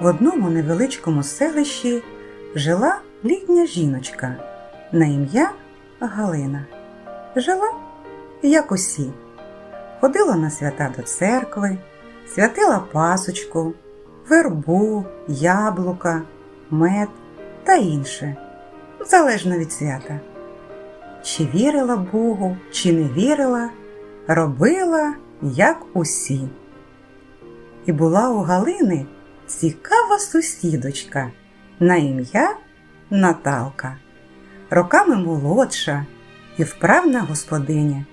В одному невеличкому селищі жила літня жіночка на ім'я Галина. Жила, як усі, ходила на свята до церкви, святила пасочку, вербу, яблука, мед та інше, залежно від свята. Чи вірила Богу, чи не вірила, робила, як усі. І була у Галини цікава сусідочка на ім'я Наталка, роками молодша і вправна господиня,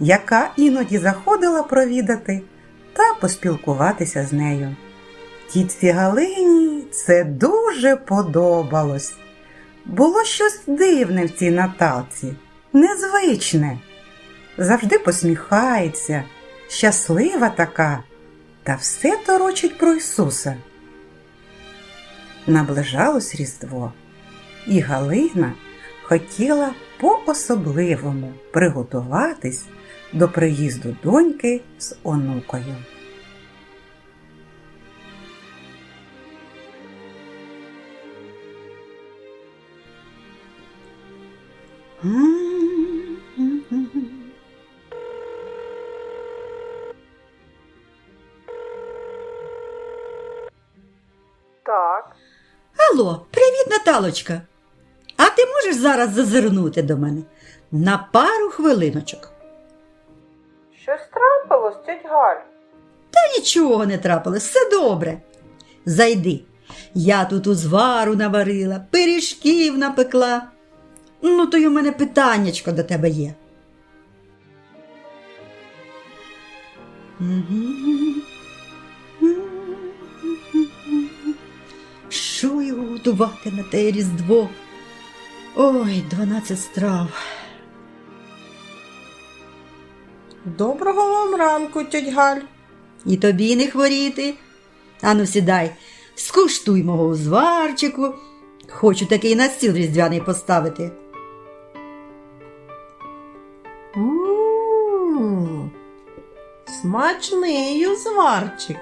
яка іноді заходила провідати та поспілкуватися з нею. Тітці Галині це дуже подобалось. Було щось дивне в цій Наталці, незвичне. Завжди посміхається, щаслива така, та все торочить про Ісуса. Наближалось Різдво, і Галина хотіла по-особливому приготуватись до приїзду доньки з онукою. Так, Наталочка. А ти можеш зараз зазирнути до мене на пару хвилиночок? щось трапилось, тьоть Галь. Та нічого не трапилось, все добре. Зайди. Я тут узвару наварила, пиріжків напекла. Ну, то й у мене питаннячко до тебе є. Що готувати на те різдво? Ой, дванадцять страв. Доброго вам ранку, тьоть Галь. І тобі не хворіти. Ану, сідай, скуштуй мого узварчику. Хочу такий на стіл різдвяний поставити. Смачний узварчик.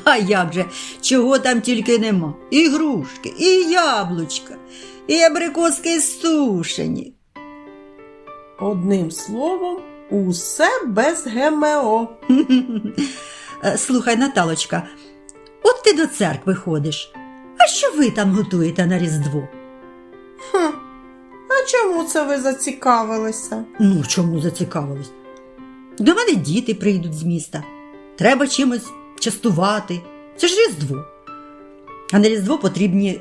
А як же, чого там тільки нема? І грушки, і яблучка, і абрикоски сушені. Одним словом, усе без ГМО. Е, Слухай, Наталочка, от ти до церкви ходиш. А що ви там готуєте на Різдво? Хм. А чому це ви зацікавилися? Ну, чому зацікавилась? До мене діти прийдуть з міста. Треба чимось частувати. Це ж Різдво. А на Різдво потрібні,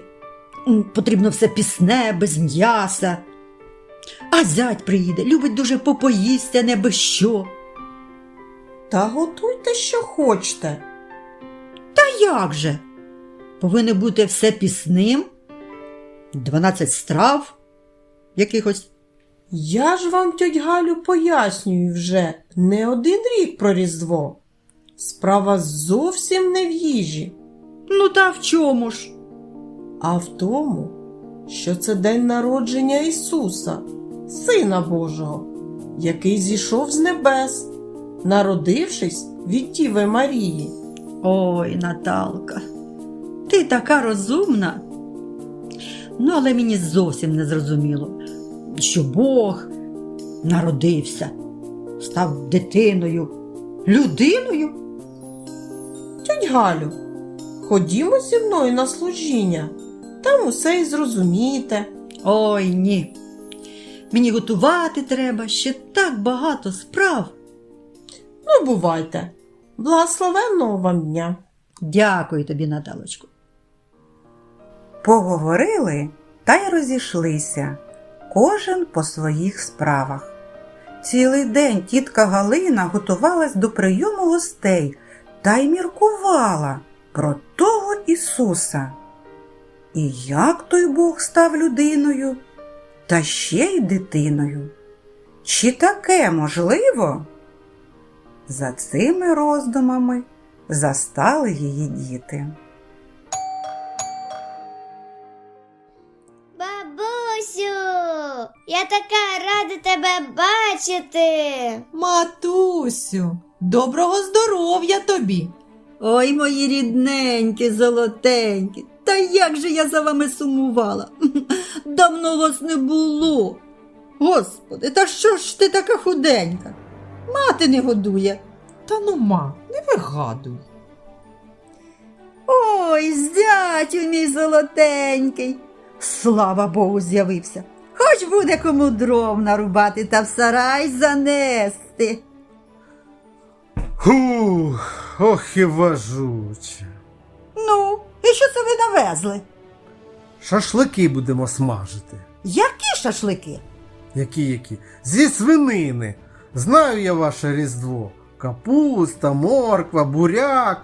потрібно все пісне, без м'яса. А зять приїде, любить дуже попоїсти, а не без що. Та готуйте, що хочете. Та як же? Повинно бути все пісним, 12 страв якихось. Я ж вам, тьоть Галю, пояснюю вже не один рік про Різдво. Справа зовсім не в їжі, Ну та в чому ж? а в тому, що це день народження Ісуса, Сина Божого, який зійшов з небес, народившись від Тіви Марії. Ой, Наталка, ти така розумна. Ну, але мені зовсім не зрозуміло, що Бог народився, став дитиною, людиною. Галю, ходімо зі мною на служіння, там усе й зрозумієте. Ой ні. Мені готувати треба ще так багато справ. Ну, бувайте. Благословенного вам дня! Дякую тобі, Наталочку. Поговорили та й розійшлися, кожен по своїх справах. Цілий день тітка Галина готувалась до прийому гостей та й міркувала про того Ісуса. І як той Бог став людиною, та ще й дитиною? Чи таке можливо? За цими роздумами застали її діти. Бабусю, я така рада тебе бачити. Матусю, доброго здоров'я тобі. Ой, мої рідненькі, золотенькі, та як же я за вами сумувала? Давно вас не було. Господи, та що ж ти така худенька? Мати не годує. Та ну ма, не вигадуй. Ой, зятю мій золотенький. Слава Богу, з'явився. Хоч буде кому дров нарубати та в сарай занести. Хух, ох і важуче. Ну, і що це ви навезли? Шашлики будемо смажити. Які шашлики? Які які? Зі свинини. Знаю я ваше різдво. Капуста, морква, буряк.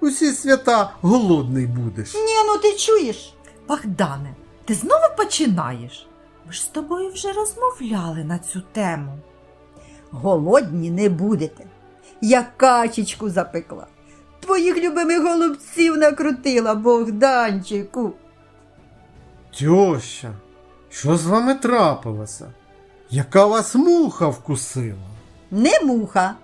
Усі свята голодний будеш. Ні, ну ти чуєш? Богдане, ти знову починаєш? Ми ж з тобою вже розмовляли на цю тему. Голодні не будете. Я качечку запекла. Твоїх любимих голубців накрутила, Богданчику. Тьоща, що з вами трапилося? Яка вас муха вкусила? Не муха.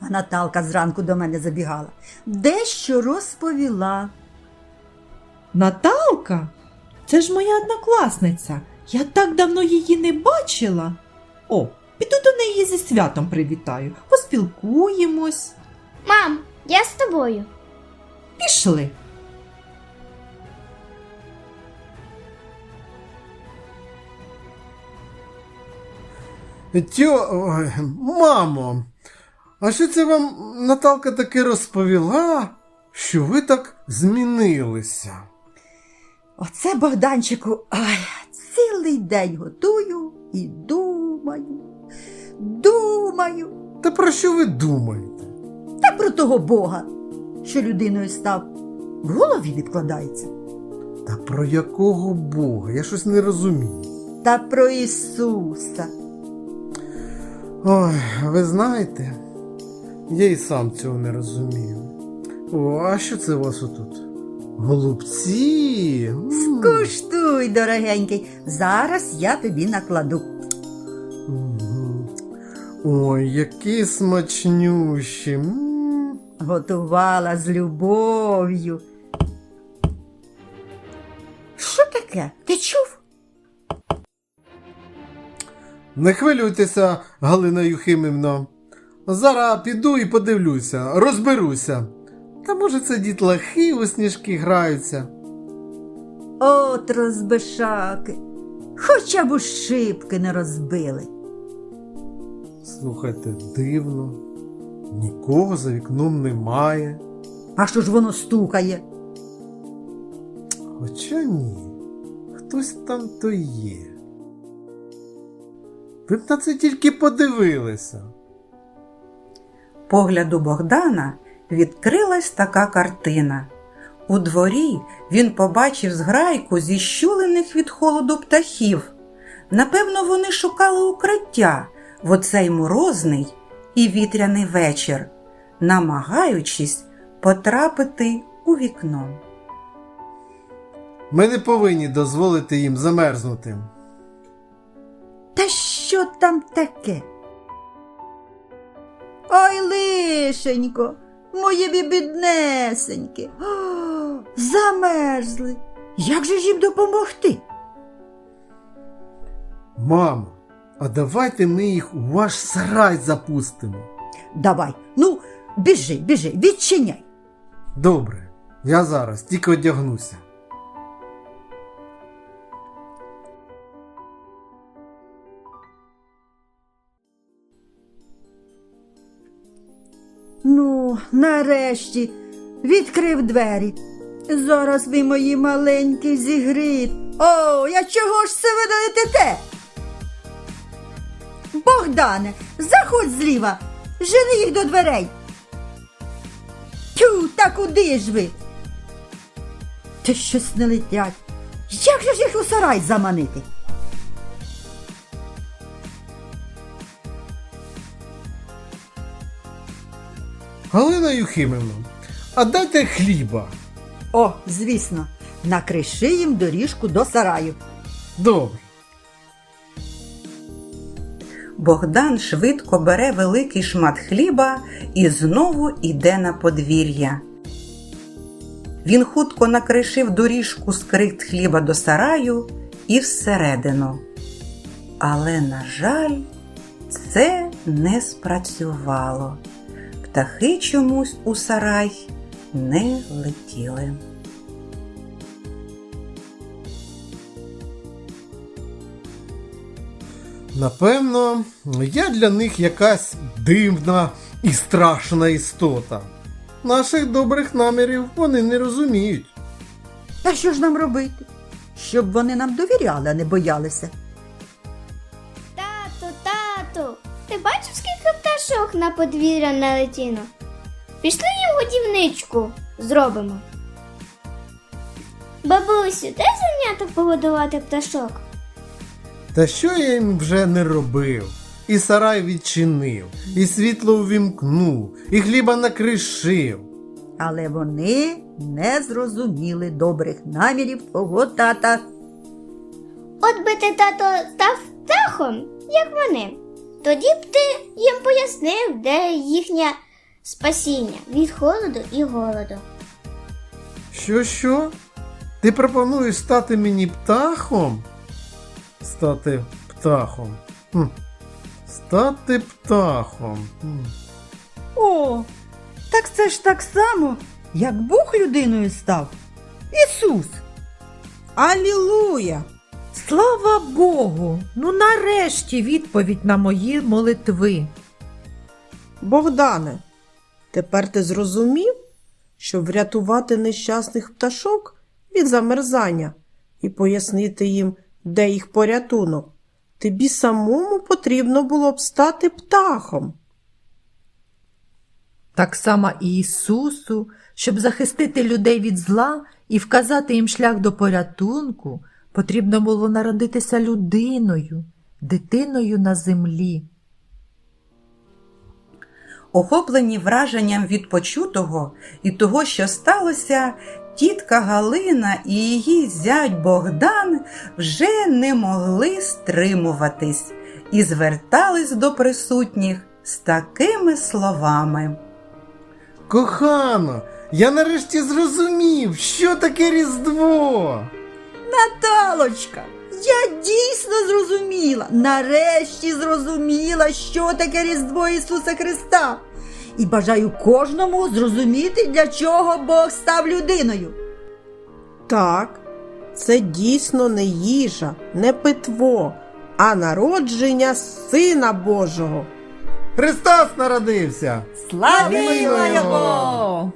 А Наталка зранку до мене забігала. Дещо розповіла. Наталка? Це ж моя однокласниця. Я так давно її не бачила. О, піду до неї зі святом привітаю, поспілкуємось. Мам, я з тобою. Пішли. Тьо, ой, мамо, а що це вам Наталка таки розповіла, що ви так змінилися? Оце Богданчику, ай, цілий день готую і думаю, думаю. Та про що ви думаєте? Та про того Бога, що людиною став, в голові відкладається. Та про якого Бога? Я щось не розумію. Та про Ісуса. Ой, ви знаєте, я і сам цього не розумію. О, а що це у вас отут? Голубці? Скуштуй, дорогенький, зараз я тобі накладу. Ой, які смачнющі. М. Готувала з любов'ю. Що таке? Ти чув? Не хвилюйтеся, Галина Юхимівна. Зараз піду і подивлюся, розберуся. Та може це дітлахи у сніжки граються. От розбишаки. Хоча б у шибки не розбили. Слухайте, дивно. Нікого за вікном немає. А що ж воно стукає? Хоча ні, хтось там то є. Ви б на це тільки подивилися. Погляду Богдана відкрилась така картина. У дворі він побачив зграйку зіщулених від холоду птахів. Напевно, вони шукали укриття в оцей морозний і вітряний вечір, намагаючись потрапити у вікно. Ми не повинні дозволити їм замерзнути. Та що там таке? Ой, лишенько, мої бібіднесеньки. О, замерзли. Як же ж їм допомогти? Мамо, а давайте ми їх у ваш сарай запустимо. Давай, ну, біжи, біжи, відчиняй. Добре, я зараз тільки одягнуся. Ну, нарешті відкрив двері. Зараз ви мої маленькі зігріт. О, я чого ж це ви летите? Богдане, заходь зліва, жени їх до дверей. Тю, та куди ж ви? Ти щось не летять. Як же ж їх у сарай заманити? Галина Юхимівна, а дайте хліба. О, звісно, накриши їм доріжку до сараю. Добре. Богдан швидко бере великий шмат хліба і знову іде на подвір'я. Він хутко накришив доріжку скрит хліба до сараю і всередину. Але, на жаль, це не спрацювало. Птахи чомусь у сарай не летіли. Напевно, я для них якась дивна і страшна істота. Наших добрих намірів вони не розуміють. Та що ж нам робити? Щоб вони нам довіряли, а не боялися. Тату, тату, ти бачив, скільки пташок на подвір'я налетіло? Пішли їм годівничку зробимо. Бабусю, дай зайнято погодувати пташок. Та що я їм вже не робив? І сарай відчинив, і світло увімкнув, і хліба накришив. Але вони не зрозуміли добрих намірів твого тата. От би ти, тато, став птахом, як вони. Тоді б ти їм пояснив, де їхнє спасіння від холоду і голоду. Що, що? Ти пропонуєш стати мені птахом? Стати птахом. Хм. Стати птахом. Хм. О, так це ж так само, як Бог людиною став. Ісус. Алілуя! Слава Богу! Ну нарешті відповідь на мої молитви. Богдане, тепер ти зрозумів, щоб врятувати нещасних пташок від замерзання і пояснити їм, де їх порятунок, тобі самому потрібно було б стати птахом. Так само і Ісусу, щоб захистити людей від зла і вказати їм шлях до порятунку, потрібно було народитися людиною, дитиною на землі. Охоплені враженням від почутого і того, що сталося, тітка Галина і її зять Богдан вже не могли стримуватись і звертались до присутніх з такими словами. Кохано, я нарешті зрозумів, що таке Різдво. Наталочка, я дійсно зрозуміла, нарешті зрозуміла, що таке Різдво Ісуса Христа. І бажаю кожному зрозуміти, для чого Бог став людиною. Так, це дійсно не їжа, не питво, а народження Сина Божого. Христос народився! Славімо! Його!